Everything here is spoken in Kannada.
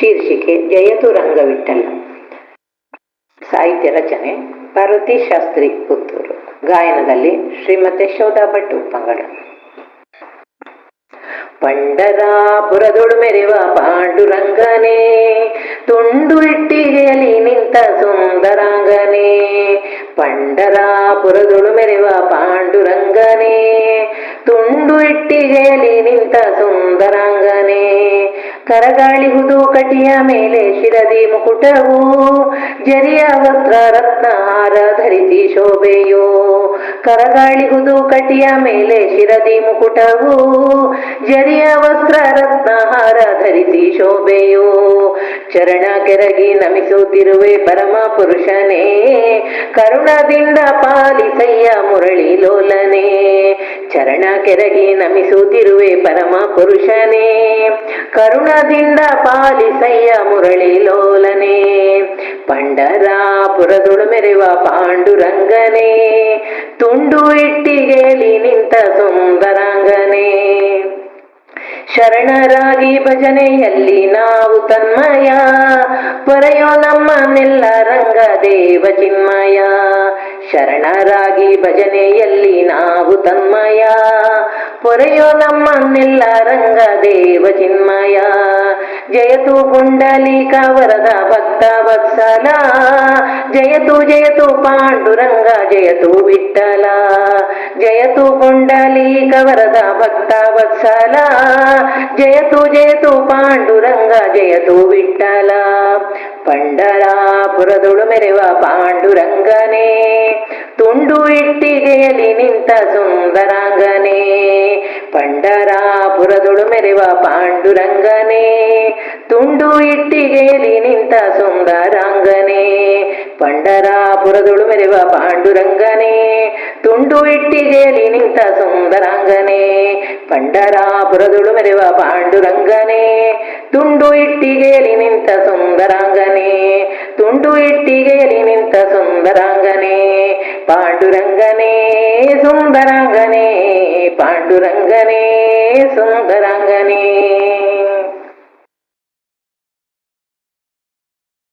ಶೀರ್ಷಿಕೆ ಜಯತು ರಂಗವಿಟ್ಟಲ್ಲ ಸಾಹಿತ್ಯ ರಚನೆ ಪಾರ್ವತಿ ಶಾಸ್ತ್ರಿ, ಪುತ್ತೂರು. ಗಾಯನದಲ್ಲಿ ಶ್ರೀಮತಿ ಶೋಧಾ ಭಟ್ ಉಪ್ಪಂಗಡ. ಪಂಡರಾಪುರದೊಡು ಮೆರೆವ ಪಾಂಡುರಂಗನೇ ತುಂಡು ಇಟ್ಟಿಗೆಯಲ್ಲಿ ನಿಂತ ಸುಂದರಾಂಗನೇ ಪಂಡರಾಪುರದೊಳು ಮೆರೆವ ಪಾಂಡುರಂಗನೇ ತುಂಡು ಇಟ್ಟಿಗೆಯಲ್ಲಿ ನಿಂತ ಸುಂದರಾಂಗನೇ. ಕರಗಾಳಿಹುದು ಕಟಿಯ ಮೇಲೆ ಶಿರದಿ ಮುಕುಟವು ಜರಿಯ ವಸ್ತ್ರ ರತ್ನಹಾರ ಧರಿಸಿ ಶೋಭೆಯೋ. ಕರಗಾಳಿಹುದು ಕಟಿಯ ಮೇಲೆ ಶಿರದಿ ಮುಕುಟವು ಜರಿಯ ವಸ್ತ್ರ ರತ್ನಹಾರ ಧರಿಸಿ ಶೋಭೆಯೋ. ಚರಣ ಕೆರಗಿ ನಮಿಸುತ್ತಿರುವೆ ಪರಮ ಪುರುಷನೇ, ಕರುಣದಿಂದ ಪಾಲಿಸಯ್ಯ ಮುರಳಿ ಲೋಲನೆ. ಚರಣ ಕೆರಗಿ ನಮಿಸುತ್ತಿರುವೆ ಪರಮ ಪುರುಷನೇ ಕರುಣದಿಂದ ಪಾಲಿಸಯ್ಯ ಮುರಳಿ ಲೋಲನೆ. ಪಂಡರಾಪುರದೊಳು ಮೆರೆವ ಪಾಂಡುರಂಗನೇ. ತುಂಡು ಇಟ್ಟಿಗೆಯಲ್ಲಿ ನಿಂತ ಸುಂದರಾಂಗನೇ. ಶರಣರಾಗಿ ಭಜನೆಯಲ್ಲಿ ನಾವು ತನ್ಮಯ. ಪೊರೆಯೋ ನಮ್ಮನೆಲ್ಲ ರಂಗ ದೇವ ಚಿನ್ಮಯ. ಶರಣರಾಗಿ ಭಜನೆಯಲ್ಲಿ ನಾವು ತನ್ಮಯ. ಪೊರೆಯೋ ನಮ್ಮನ್ನೆಲ್ಲ ರಂಗ ದೇವ ಚಿನ್ಮಯ. ಜಯತು ಪುಂಡಲೀಕ ವರದ ಭಕ್ತ ವತ್ಸಲ. ಜಯತು ಜಯತು ಪಾಂಡುರಂಗ, ಜಯತು ವಿಠಲ ಜಯತು ಪುಂಡಲೀಕ ವರದ ಭಕ್ತ ವತ್ಸಲ. ಜಯತು ಜಯತು ಪಾಂಡುರಂಗ, ಜಯತು ವಿಠಲ ಪಂಡರಾಪುರದೊಳು ಮೆರೆವ ಪಾಂಡುರಂಗನೇ ತುಂಡು ಇಟ್ಟಿಗೆಯಲ್ಲಿ ನಿಂತ ಸುಂದರಾಂಗನೇ ಪಂಡರಾಪುರದೊಳು ಮೆರೆವ ಪಾಂಡುರಂಗನೇ ತುಂಡು ಇಟ್ಟಿಗೆಯಲ್ಲಿ ನಿಂತ ಸುಂದರಾಂಗನೇ ಪಂಡರಾಪುರದೊಳು ಮೆರೆವ ಪಾಂಡುರಂಗನೇ ತುಂಡು ಇಟ್ಟಿಗೆಯಲ್ಲಿ ನಿಂತ ಸುಂದರಾಂಗನೇ ಪಂಡರಾಪುರದೊಳು ಮೆರೆವ ಪಾಂಡುರಂಗನೇ ತುಂಡು ಇಟ್ಟಿಗೆಯಲ್ಲಿ ನಿಂತ ಸುಂದರಾಂಗನೇ ತುಂಡು ಇಟ್ಟಿಗೆಯಲ್ಲಿ ನಿಂತ ಸುಂದರಾಂಗನೇ ಪಾಂಡುರಂಗನೇ ಸುಂದರಾಂಗನೇ ಪಾಂಡುರಂಗನೇ ಸುಂದರಾಂಗನೇ